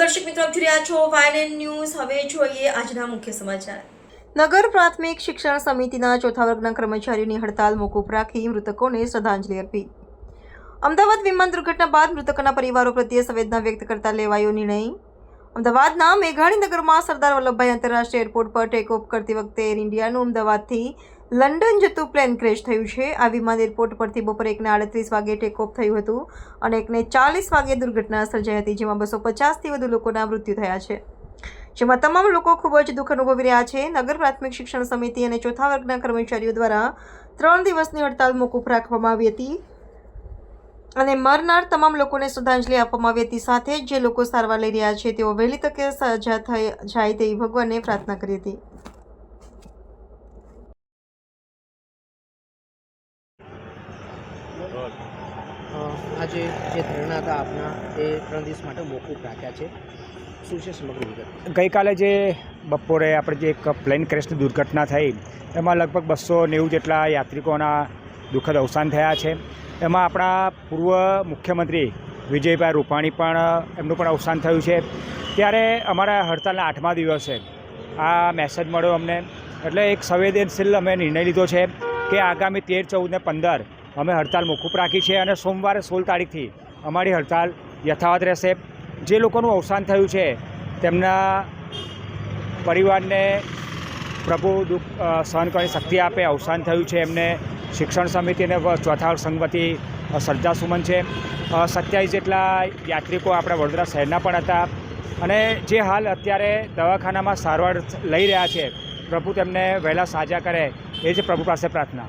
દર્શક મિત્રો, આપ જોઈ રહ્યા છો વાયએનએન ન્યૂઝ. હવે જોઈએ આજના મુખ્ય સમાચાર. નગર પ્રાથમિક શિક્ષણ સમિતિના ચોથા વર્ગના કર્મચારીઓની હડતાલ મોકૂફ રાખી મૃતકોને શ્રદ્ધાંજલિ અર્પી. અમદાવાદ વિમાન દુર્ઘટના બાદ મૃતકોના પરિવારો પ્રત્યે સંવેદના વ્યક્ત કરતા લેવાયો નિર્ણય. અમદાવાદના મેઘાણીનગરમાં સરદાર વલ્લભભાઈ આંતરરાષ્ટ્રીય એરપોર્ટ પર ટેક ઓફ કરતી વખતે એર ઇન્ડિયાનું અમદાવાદથી લંડન જતું પ્લેન ક્રેશ થયું છે. આ વિમાન એરપોર્ટ પરથી બપોરે એકને આડત્રીસ વાગે ટેક ઓફ થયું હતું અને એકને ચાલીસ વાગે દુર્ઘટના સર્જાઈ હતી, જેમાં બસો પચાસથી વધુ લોકોના મૃત્યુ થયા છે. જેમાં તમામ લોકો ખૂબ જ દુઃખ અનુભવી રહ્યા છે. નગર પ્રાથમિક શિક્ષણ સમિતિ અને ચોથા વર્ગના કર્મચારીઓ દ્વારા ત્રણ દિવસની હડતાલ મોકૂફ રાખવામાં આવી હતી અને મરનાર તમામ લોકોને શ્રદ્ધાંજલિ આપવામાં આવી હતી. સાથે જ જે લોકો સારવાર લઈ રહ્યા છે, તેઓ વહેલી તકે સજા થઈ જાય તેવી ભગવાનને પ્રાર્થના કરી હતી. આજે જે ધરણા હતા આપના, એ ત્રણ દિવસ માટે મોકૂફ રાખ્યા છે. શું છે સમગ્ર વિગત? ગઈકાલે જે બપોરે આપણે જે એક પ્લેન ક્રેશની દુર્ઘટના થઈ, એમાં લગભગ બસો નેવું જેટલા યાત્રિકોના દુઃખદ અવસાન થયા છે. એમાં આપણા પૂર્વ મુખ્યમંત્રી વિજયભાઈ રૂપાણી પણ, એમનું પણ અવસાન થયું છે. ત્યારે અમારા હડતાલના આઠમા દિવસે આ મેસેજ મળ્યો અમને. એટલે એક સંવેદનશીલ અમે નિર્ણય લીધો છે કે આગામી તેર, ચૌદ ને પંદર અમે હડતાલ મોકૂફ રાખી છે અને સોમવારે સોળ તારીખથી અમારી હડતાલ યથાવત રહેશે. જે લોકોનું અવસાન થયું છે, તેમના પરિવારને પ્રભુ દુઃખ સહન કરવાની શક્તિ આપે, અવસાન થયું છે. એમને શિક્ષણ સમિતિ અને ચોથા સુમન શ્રદ્ધાસુમન છે સત્યાવીસ જેટલા યાત્રિકો આપણા વડોદરા શહેરના પણ હતા. અને જે હાલ અત્યારે દવાખાનામાં સારવાર લઈ રહ્યા છે, પ્રભુ તેમને વહેલા સાજા કરે, એ જ પ્રભુ પાસે પ્રાર્થના.